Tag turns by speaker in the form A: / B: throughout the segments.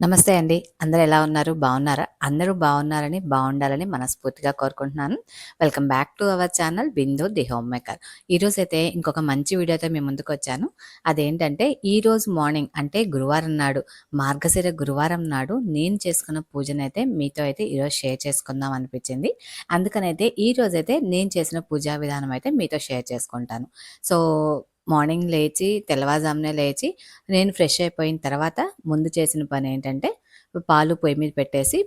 A: నమస్తే అండి. అందరు ఎలా ఉన్నారు? బాగున్నారా? అందరూ బాగున్నారని, బాగుండాలని మనస్ఫూర్తిగా కోరుకుంటున్నాను. Welcome back to our channel Bindu the homemaker. ఈరోజైతే ఇంకొక మంచి వీడియోతో మీ ముందుకొచ్చాను. అదేంటంటే ఈరోజు మార్నింగ్ అంటే గురువారం నాడు మార్గశిర గురువారం నాడు నేను చేసుకున్న పూజనైతే మీతో అయితే ఈరోజు షేర్ చేసుకుందాం అనిపించింది. అందుకనైతే ఈరోజైతే నేను చేసిన పూజా విధానం అయితే మీతో షేర్ చేసుకుంటాను. సో మార్నింగ్ లేచి తెల్లవారుజామునే లేచి నేను ఫ్రెష్ అయిపోయిన తర్వాత ముందు చేసిన పని ఏంటంటే పాలు పొయ్యి మీద పెట్టేసి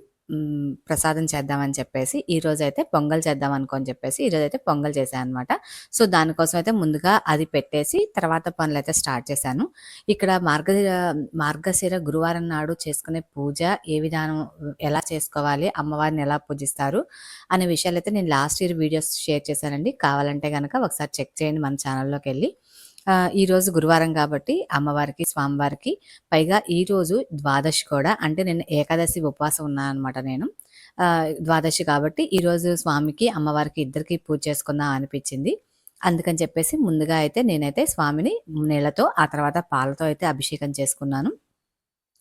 A: ప్రసాదం చేద్దామని చెప్పేసి ఈరోజైతే పొంగల్ చేద్దాం అనుకోని చెప్పేసి ఈరోజైతే పొంగల్ చేశాను అనమాట సో దానికోసం అయితే ముందుగా అది పెట్టేసి తర్వాత పనులు అయితే స్టార్ట్ చేశాను. ఇక్కడ మార్గశిర మార్గశిర గురువారం నాడు చేసుకునే పూజ ఏ విధానం ఎలా చేసుకోవాలి అమ్మవారిని ఎలా పూజిస్తారు అనే విషయాలు అయితే నేను లాస్ట్ ఇయర్ వీడియోస్ షేర్ చేశానండి. కావాలంటే కనుక ఒకసారి చెక్ చేయండి మన ఛానల్లోకి వెళ్ళి. ఈరోజు గురువారం కాబట్టి అమ్మవారికి స్వామివారికి పైగా ఈరోజు ద్వాదశి కూడా. అంటే నేను ఏకాదశి ఉపవాసం ఉన్నాను అనమాట నేను ద్వాదశి కాబట్టి ఈరోజు స్వామికి అమ్మవారికి ఇద్దరికి పూజ చేసుకుందాం అనిపించింది. అందుకని చెప్పేసి ముందుగా అయితే నేనైతే స్వామిని నీళ్ళతో ఆ తర్వాత పాలతో అయితే అభిషేకం చేసుకున్నాను.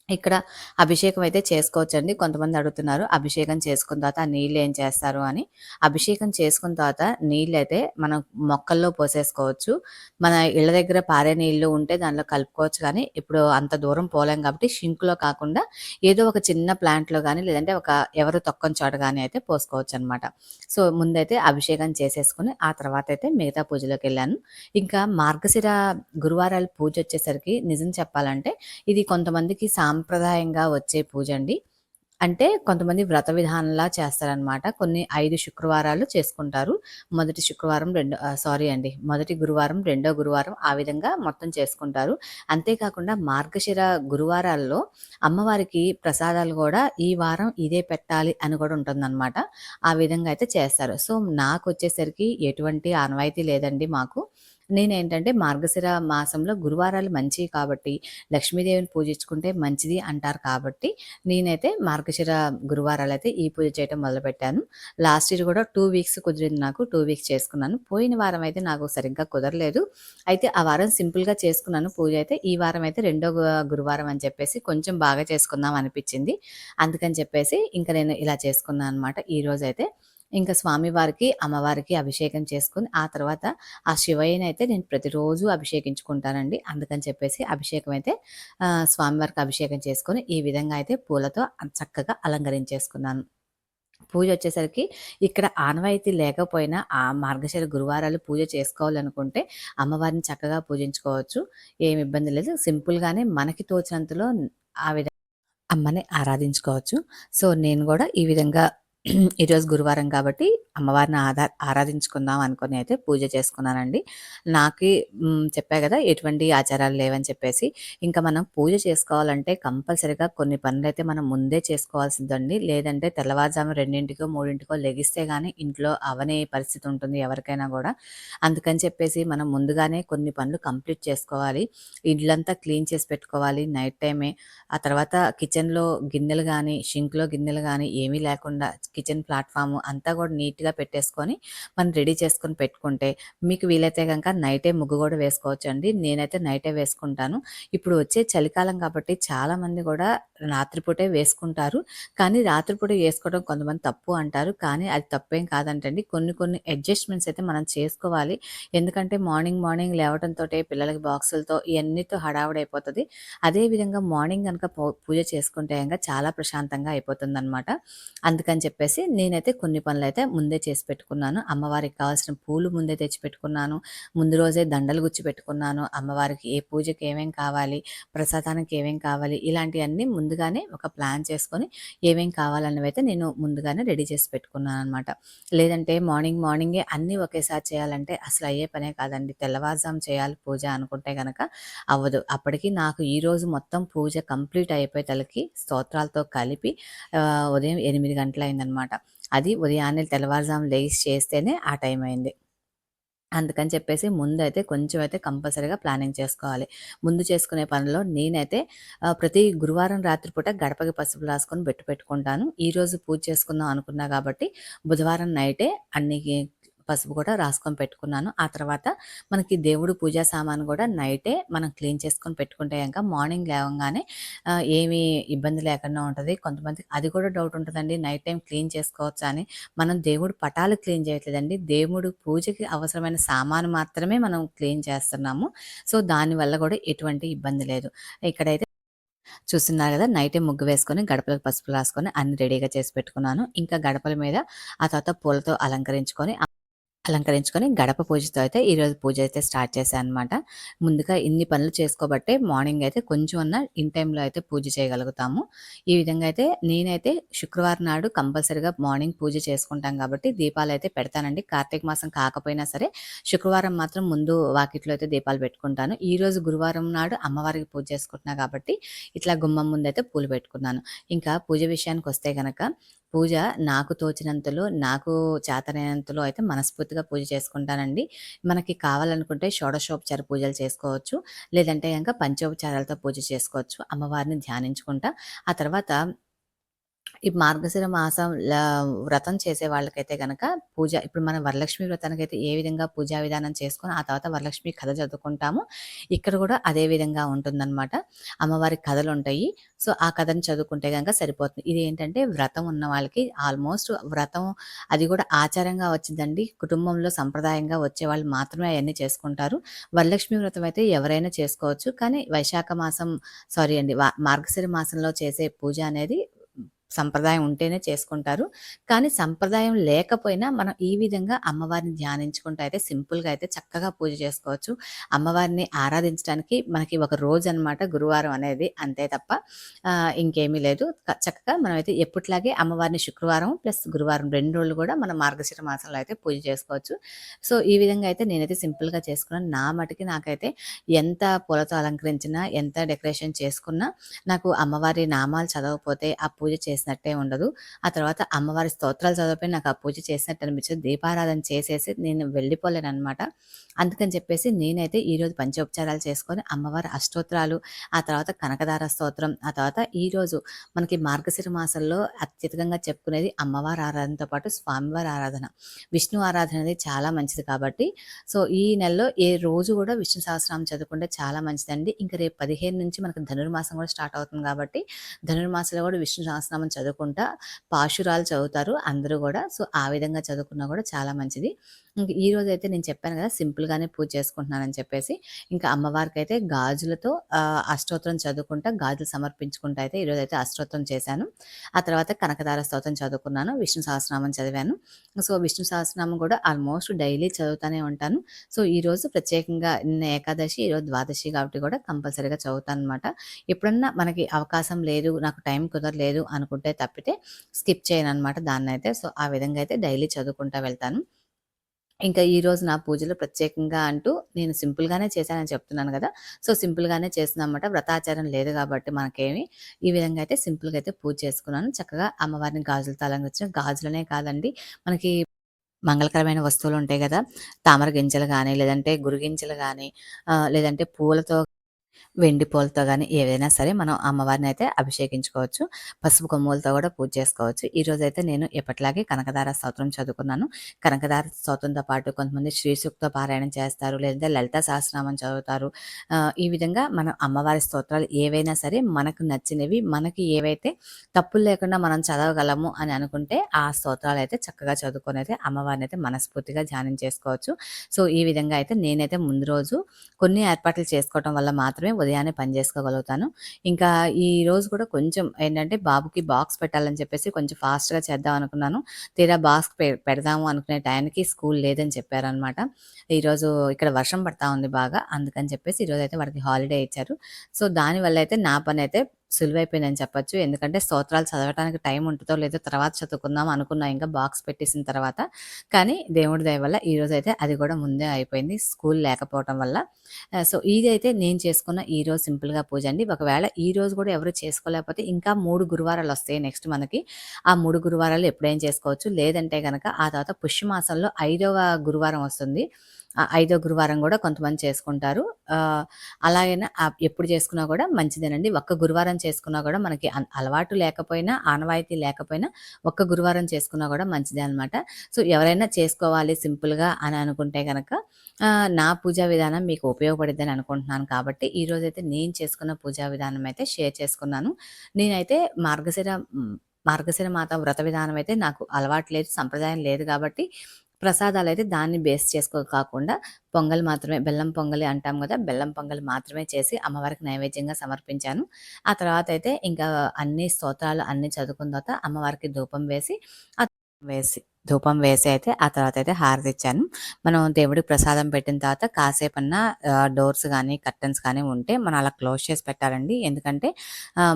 A: ఇక్కడ అభిషేకం అయితే చేసుకోవచ్చండి. కొంతమంది అడుగుతున్నారు అభిషేకం చేసుకున్న తర్వాత నీళ్ళు ఏం చేస్తారు? అని. అభిషేకం చేసుకున్న తర్వాత నీళ్ళు అయితే మనం మొక్కల్లో పోసేసుకోవచ్చు. మన ఇళ్ళ దగ్గర పారే నీళ్ళు ఉంటే దానిలో కలుపుకోవచ్చు కానీ ఇప్పుడు అంత దూరం పోలేం కాబట్టి షింక్లో కాకుండా ఏదో ఒక చిన్న ప్లాంట్లో కానీ లేదంటే ఒక ఎవరు తొక్కని చోట కానీ అయితే పోసుకోవచ్చు అనమాట సో ముందైతే అభిషేకం చేసేసుకుని ఆ తర్వాత అయితే మిగతా పూజలోకి వెళ్ళాను. ఇంకా మార్గశిర గురువారాలు పూజ వచ్చేసరికి నిజం చెప్పాలంటే ఇది కొంతమందికి సాం సాంప్రదాయంగా వచ్చే పూజ అండి. అంటే కొంతమంది వ్రత విధానంలా చేస్తారనమాట. కొన్ని ఐదు శుక్రవారాలు చేసుకుంటారు. మొదటి శుక్రవారం రెండో సారీ అండి. మొదటి గురువారం రెండో గురువారం ఆ విధంగా మొత్తం చేసుకుంటారు. అంతేకాకుండా మార్గశిర గురువారాల్లో అమ్మవారికి ప్రసాదాలు కూడా ఈ వారం ఇదే పెట్టాలి అని కూడా ఉంటుందన్నమాట. ఆ విధంగా అయితే చేస్తారు. సో నాకు వచ్చేసరికి ఎటువంటి ఆనవాయితీ లేదండి మాకు. నేనేంటంటే మార్గశిర మాసంలో గురువారాలు మంచివి కాబట్టి లక్ష్మీదేవిని పూజించుకుంటే మంచిది అంటారు కాబట్టి నేనైతే మార్గశిర గురువారాలు అయితే ఈ పూజ చేయడం మొదలుపెట్టాను. లాస్ట్ ఇయర్ కూడా టూ వీక్స్ కుదిరింది నాకు టూ వీక్స్ చేసుకున్నాను. పోయిన వారం అయితే నాకు సరిగ్గా కుదరలేదు. అయితే ఆ వారం సింపుల్గా చేసుకున్నాను. పూజ అయితే ఈ వారం అయితే రెండో గురువారం అని చెప్పేసి కొంచెం బాగా చేసుకుందాం అనిపించింది. అందుకని చెప్పేసి ఇంకా నేను ఇలా చేసుకున్నాను అనమాట ఈ అయితే ఇంకా స్వామివారికి అమ్మవారికి అభిషేకం చేసుకుని ఆ తర్వాత ఆ శివయ్యని అయితే నేను ప్రతిరోజు అభిషేకించుకుంటానండి. అందుకని చెప్పేసి అభిషేకం అయితే స్వామివారికి అభిషేకం చేసుకొని ఈ విధంగా అయితే పూలతో చక్కగా అలంకరించేసుకున్నాను. పూజ వచ్చేసరికి ఇక్కడ ఆనవాయితీ లేకపోయినా ఆ మార్గశిర గురువారాలు పూజ చేసుకోవాలనుకుంటే అమ్మవారిని చక్కగా పూజించుకోవచ్చు. ఏమి ఇబ్బంది లేదు. సింపుల్గానే మనకి తోచినంతలో ఆ విధంగా అమ్మని ఆరాధించుకోవచ్చు. సో నేను కూడా ఈ విధంగా ఈరోజు గురువారం కాబట్టి అమ్మవారిని ఆదా ఆరాధించుకుందాం అనుకుని అయితే పూజ చేసుకున్నానండి. నాకు చెప్పా కదా ఎటువంటి ఆచారాలు లేవని చెప్పేసి. ఇంకా మనం పూజ చేసుకోవాలంటే కంపల్సరిగా కొన్ని పనులు అయితే మనం ముందే చేసుకోవాల్సిందండి. లేదంటే తెల్లవారుజాము రెండింటికో మూడింటికో లెగిస్తే కానీ ఇంట్లో అవనే పరిస్థితి ఉంటుంది ఎవరికైనా కూడా. అందుకని చెప్పేసి మనం ముందుగానే కొన్ని పనులు కంప్లీట్ చేసుకోవాలి. ఇళ్ళంతా క్లీన్ చేసి పెట్టుకోవాలి నైట్ టైమే. ఆ తర్వాత కిచెన్లో గిన్నెలు కానీ షింక్లో గిన్నెలు కానీ ఏమీ లేకుండా కిచెన్ ప్లాట్ఫామ్ అంతా కూడా నీట్గా పెట్టేసుకొని మనం రెడీ చేసుకొని పెట్టుకుంటే మీకు వీలైతే కనుక నైటే ముగ్గు కూడా వేసుకోవచ్చు అండి నేనైతే నైటే వేసుకుంటాను. ఇప్పుడు వచ్చే చలికాలం కాబట్టి చాలామంది కూడా రాత్రిపూటే వేసుకుంటారు. కానీ రాత్రిపూట వేసుకోవడం కొంతమంది తప్పు అంటారు. కానీ అది తప్పేం కాదంటండి. కొన్ని కొన్ని అడ్జస్ట్మెంట్స్ అయితే మనం చేసుకోవాలి. ఎందుకంటే మార్నింగ్ మార్నింగ్ లేవడంతో పిల్లలకి బాక్సులతో ఇవన్నీతో హడావుడైపోతుంది అదేవిధంగా మార్నింగ్ కనుక పూజ చేసుకుంటే కనుక చాలా ప్రశాంతంగా అయిపోతుంది అనమాట అందుకని చెప్పేసి చెప్పేసి నేనైతే కొన్ని పనులు అయితే ముందే చేసి పెట్టుకున్నాను. అమ్మవారికి కావాల్సిన పూలు ముందే తెచ్చి పెట్టుకున్నాను. ముందు రోజే దండలు గుచ్చి పెట్టుకున్నాను. అమ్మవారికి ఏ పూజకి ఏమేం కావాలి ప్రసాదానికి ఏమేం కావాలి ఇలాంటివన్నీ ముందుగానే ఒక ప్లాన్ చేసుకొని ఏమేం కావాలన్నవి అయితే నేను ముందుగానే రెడీ చేసి పెట్టుకున్నాను అనమాట లేదంటే మార్నింగ్ మార్నింగే అన్నీ ఒకేసారి చేయాలంటే అసలు అయ్యే పనే కాదండి. తెల్లవారుజాము చేయాలి పూజ అనుకుంటే కనుక అవ్వదు. అప్పటికి నాకు ఈరోజు మొత్తం పూజ కంప్లీట్ అయిపోయి తలకి స్తోత్రాలతో కలిపి ఉదయం ఎనిమిది గంటలైందనమాట. అనమాట అది ఉదయాన్నే తెల్లవారుజాము లేచి చేస్తేనే ఆ టైం అయింది. అందుకని చెప్పేసి ముందు అయితే కొంచెం అయితే కంపల్సరీగా ప్లానింగ్ చేసుకోవాలి. ముందు చేసుకునే పనిలో నేనైతే ప్రతి గురువారం రాత్రిపూట గడపకి పసుపు రాసుకొని పెట్టు పెట్టుకుంటాను. ఈరోజు పూజ చేసుకుందాం అనుకున్నా కాబట్టి బుధవారం నైటే అన్ని పసుపు కూడా రాసుకొని పెట్టుకున్నాను. ఆ తర్వాత మనకి దేవుడు పూజా సామాన్ కూడా నైటే మనం క్లీన్ చేసుకొని పెట్టుకుంటే ఇంకా మార్నింగ్ లేవగానే ఏమీ ఇబ్బంది లేకుండా ఉంటుంది. కొంతమంది అది కూడా డౌట్ ఉంటుందండి నైట్ టైం క్లీన్ చేసుకోవచ్చు అని. మనం దేవుడు పటాలు క్లీన్ చేయట్లేదండి. దేవుడు పూజకి అవసరమైన సామాను మాత్రమే మనం క్లీన్ చేస్తున్నాము. సో దానివల్ల కూడా ఎటువంటి ఇబ్బంది లేదు. ఇక్కడైతే చూస్తున్నారు కదా నైటే ముగ్గు వేసుకొని గడపలకు పసుపు రాసుకొని అన్ని రెడీగా చేసి పెట్టుకున్నాను. ఇంకా గడపల మీద ఆ తర్వాత పూలతో అలంకరించుకొని అలంకరించుకొని గడప పూజతో అయితే ఈరోజు పూజ అయితే స్టార్ట్ చేశాను అనమాట ముందుగా ఇన్ని పనులు చేసుకోబట్టే మార్నింగ్ అయితే కొంచెం అన్న ఇన్ టైంలో అయితే పూజ చేయగలుగుతాము. ఈ విధంగా అయితే నేనైతే శుక్రవారం నాడు కంపల్సరిగా మార్నింగ్ పూజ చేసుకుంటాం కాబట్టి దీపాలు అయితే పెడతానండి. కార్తీక మాసం కాకపోయినా సరే శుక్రవారం మాత్రం ముందు వాకిట్లో అయితే దీపాలు పెట్టుకుంటాను. ఈ రోజు గురువారం నాడు అమ్మవారికి పూజ చేసుకుంటున్నా కాబట్టి ఇట్లా గుమ్మం ముందు అయితే పూలు పెట్టుకున్నాను. ఇంకా పూజ విషయానికి వస్తే కనుక పూజ నాకు తోచినంతలో నాకు చేతనైనంతలో అయితే మనస్ఫూర్తిగా పూజ చేసుకుంటానండి. మనకి కావాలనుకుంటే షోడశోపచార పూజలు చేసుకోవచ్చు. లేదంటే కనుక పంచోపచారాలతో పూజ చేసుకోవచ్చు. అమ్మవారిని ధ్యానించుకుంటా. ఆ తర్వాత ఈ మార్గశిర మాసం వ్రతం చేసే వాళ్ళకైతే కనుక పూజ ఇప్పుడు మనం వరలక్ష్మి వ్రతానికైతే ఏ విధంగా పూజా విధానం చేసుకొని ఆ తర్వాత వరలక్ష్మి కథ చదువుకుంటాము ఇక్కడ కూడా అదే విధంగా ఉంటుందన్నమాట. అమ్మవారి కథలు ఉంటాయి సో ఆ కథను చదువుకుంటే కనుక సరిపోతుంది. ఇది ఏంటంటే వ్రతం ఉన్న వాళ్ళకి ఆల్మోస్ట్ వ్రతం అది కూడా ఆచారంగా వచ్చిందండి. కుటుంబంలో సంప్రదాయంగా వచ్చే వాళ్ళు మాత్రమే అవన్నీ చేసుకుంటారు. వరలక్ష్మి వ్రతం అయితే ఎవరైనా చేసుకోవచ్చు. కానీ వైశాఖ మాసం సారీ అండి మార్గశిర మాసంలో చేసే పూజ అనేది సంప్రదాయం ఉంటేనే చేసుకుంటారు. కానీ సంప్రదాయం లేకపోయినా మనం ఈ విధంగా అమ్మవారిని ధ్యానించుకుంటూ అయితే సింపుల్గా అయితే చక్కగా పూజ చేసుకోవచ్చు. అమ్మవారిని ఆరాధించడానికి మనకి ఒక రోజు అనమాట గురువారం అనేది అంతే తప్ప ఇంకేమీ లేదు. చక్కగా మనం అయితే ఎప్పట్లాగే అమ్మవారిని శుక్రవారం ప్లస్ గురువారం రెండు రోజులు కూడా మనం మార్గశిర మాసంలో అయితే పూజ చేసుకోవచ్చు. సో ఈ విధంగా అయితే నేనైతే సింపుల్గా చేసుకున్నాను. నా మటుకి నాకైతే ఎంత పూలతో అలంకరించినా ఎంత డెకరేషన్ చేసుకున్నా నాకు అమ్మవారి నామాలు చదవకపోతే ఆ పూజ చేసి చేసినట్టే ఉండదు. ఆ తర్వాత అమ్మవారి స్తోత్రాలు చదివిపోయి నాకు ఆ పూజ చేసినట్టు అనిపించదు. దీపారాధన చేసేసి నేను వెళ్ళిపోలేను అనమాట అందుకని చెప్పేసి నేనైతే ఈరోజు పంచోపచారాలు చేసుకొని అమ్మవారి అష్టోత్రాలు ఆ తర్వాత కనకదార స్తోత్రం ఆ తర్వాత ఈరోజు మనకి మార్గశిర మాసంలో అత్యధికంగా చెప్పుకునేది అమ్మవారి ఆరాధనతో పాటు స్వామివారి ఆరాధన. విష్ణు ఆరాధన అనేది చాలా మంచిది కాబట్టి సో ఈ నెలలో ఏ రోజు కూడా విష్ణు సహస్రాం చదువుకుంటే చాలా మంచిదండి. ఇంకా రేపు పదిహేను నుంచి మనకు ధనుర్మాసం కూడా స్టార్ట్ అవుతుంది కాబట్టి ధనుర్మాసంలో కూడా విష్ణు సహస్రనామం మనం చదువుకుంటా. పాశురాలు చదువుతారు అందరూ కూడా. సో ఆ విధంగా చదువుకున్నా కూడా చాలా మంచిది. ఈ రోజు అయితే నేను చెప్పాను కదా సింపుల్గానే పూజ చేసుకుంటున్నానని చెప్పేసి. ఇంకా అమ్మవారికి అయితే గాజులతో అష్టోత్తరం చదువుకుంటా గాజులు సమర్పించుకుంటా అయితే ఈరోజు అయితే అష్టోత్తరం చేశాను. ఆ తర్వాత కనకదార స్తోత్రం చదువుకున్నాను విష్ణు సహస్రనామం చదివాను. సో విష్ణు సహస్రనామం కూడా ఆల్మోస్ట్ డైలీ చదువుతూనే ఉంటాను. సో ఈరోజు ప్రత్యేకంగా నిన్న ఏకాదశి ఈరోజు ద్వాదశి కాబట్టి కూడా కంపల్సరీగా చదువుతాను అనమాట ఎప్పుడన్నా మనకి అవకాశం లేదు నాకు టైం కుదరలేదు అనుకుంటే తప్పితే స్కిప్ చేయను అనమాట దాన్ని అయితే సో ఆ విధంగా అయితే డైలీ చదువుకుంటా వెళ్తాను. ఇంకా ఈరోజు నా పూజలు ప్రత్యేకంగా అంటూ నేను సింపుల్గానే చేశానని చెప్తున్నాను కదా. సో సింపుల్గానే చేసినమాట వ్రతాచారం లేదు కాబట్టి మనకేమి. ఈ విధంగా అయితే సింపుల్గా అయితే పూజ చేసుకున్నాను. చక్కగా అమ్మవారిని గాజులతో అలంకరించిన గాజులనే కాదండి. మనకి మంగళకరమైన వస్తువులు ఉంటాయి కదా. తామర గింజలు కానీ లేదంటే గురుగింజలు కానీ లేదంటే పూలతో వెండి పూలతో కానీ ఏదైనా సరే మనం అమ్మవారిని అయితే అభిషేకించుకోవచ్చు. పసుపు కొమ్ములతో కూడా పూజ చేసుకోవచ్చు. ఈ అయితే నేను ఎప్పటిలాగే కనకదార స్తోత్రం చదువుకున్నాను. కనకదార స్తోత్రంతో పాటు కొంతమంది శ్రీసూక్త పారాయణం చేస్తారు లేదంటే లలిత సహస్రనామం చదువుతారు. ఈ విధంగా మనం అమ్మవారి స్తోత్రాలు ఏవైనా సరే మనకు నచ్చినవి మనకి ఏవైతే తప్పులు లేకుండా మనం చదవగలము అని అనుకుంటే ఆ స్తోత్రాలు అయితే చక్కగా చదువుకొని అయితే అమ్మవారిని అయితే మనస్ఫూర్తిగా ధ్యానం చేసుకోవచ్చు. సో ఈ విధంగా అయితే నేనైతే ముందు రోజు కొన్ని ఏర్పాట్లు చేసుకోవటం వల్ల మాత్రం మాత్రమే ఉదయాన్నే పని చేసుకోగలుగుతాను. ఇంకా ఈ రోజు కూడా కొంచెం ఏంటంటే బాబుకి బాక్స్ పెట్టాలని చెప్పేసి కొంచెం ఫాస్ట్గా చేద్దాం అనుకున్నాను. తీరా బాక్స్ పెడదాము అనుకునే టైంకి స్కూల్ లేదని చెప్పారనమాట. ఈరోజు ఇక్కడ వర్షం పడతా ఉంది బాగా. అందుకని చెప్పేసి ఈరోజు అయితే వాడికి హాలిడే ఇచ్చారు. సో దానివల్ల అయితే నా పని అయితే సులువైపోయిందని చెప్పొచ్చు. ఎందుకంటే స్తోత్రాలు చదవడానికి టైం ఉంటుందో లేదో తర్వాత చదువుకుందాం అనుకున్నా ఇంకా బాక్స్ పెట్టేసిన తర్వాత. కానీ దేవుడి దయ వల్ల ఈరోజు అయితే అది కూడా ముందే అయిపోయింది స్కూల్ లేకపోవడం వల్ల. సో ఇది అయితే నేను చేసుకున్న ఈరోజు సింపుల్గా పూజ అండి. ఒకవేళ ఈ రోజు కూడా ఎవరు చేసుకోలేకపోతే ఇంకా మూడు గురువారాలు వస్తాయి నెక్స్ట్ మనకి. ఆ మూడు గురువారాలు ఎప్పుడైనా చేసుకోవచ్చు. లేదంటే కనుక ఆ తర్వాత పుష్యమాసంలో ఐదవ గురువారం వస్తుంది. ఐదో గురువారం కూడా కొంతమంది చేసుకుంటారు. అలాగైనా ఎప్పుడు చేసుకున్నా కూడా మంచిదేనండి. ఒక్క గురువారం చేసుకున్నా కూడా మనకి అలవాటు లేకపోయినా ఆనవాయితీ లేకపోయినా ఒక్క గురువారం చేసుకున్నా కూడా మంచిదే అనమాట సో ఎవరైనా చేసుకోవాలి సింపుల్గా అని అనుకుంటే కనుక నా పూజా విధానం మీకు ఉపయోగపడిద్దని అనుకుంటున్నాను కాబట్టి ఈరోజైతే నేను చేసుకున్న పూజా విధానం అయితే షేర్ చేసుకున్నాను. నేనైతే మార్గశిర మార్గశిర మాత వ్రత విధానం అయితే నాకు అలవాటు లేదు సంప్రదాయం లేదు కాబట్టి ప్రసాదాలు అయితే దాన్ని బేస్ చేసుకో కాకుండా పొంగల్ మాత్రమే బెల్లం పొంగలి అంటాం కదా బెల్లం పొంగల్ మాత్రమే చేసి అమ్మవారికి నైవేద్యంగా సమర్పించాను. ఆ తర్వాత అయితే ఇంకా అన్ని స్తోత్రాలు అన్ని చదువుకున్న తర్వాత అమ్మవారికి ధూపం వేసి వేసి ధూపం వేసి అయితే ఆ తర్వాత అయితే హారతి ఇచ్చాను మనం దేవుడికి ప్రసాదం పెట్టిన తర్వాత కాసేపన్నా డోర్స్ కానీ కర్టన్స్ కానీ ఉంటే మనం అలా క్లోజ్ చేసి పెట్టాలండి. ఎందుకంటే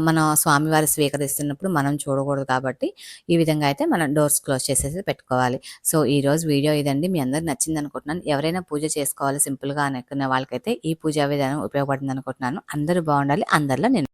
A: మనం స్వామివారి స్వీకరిస్తున్నప్పుడు మనం చూడకూడదు కాబట్టి ఈ విధంగా అయితే మనం డోర్స్ క్లోజ్ చేసేసి పెట్టుకోవాలి. సో ఈ రోజు వీడియో ఇదండి. మీ అందరికి నచ్చింది అనుకుంటున్నాను. ఎవరైనా పూజ చేసుకోవాలి సింపుల్గా అనుకునే వాళ్ళకైతే ఈ పూజా విధానం ఉపయోగపడుతుంది అనుకుంటున్నాను. అందరూ బాగుండాలి. అందరిలో నేను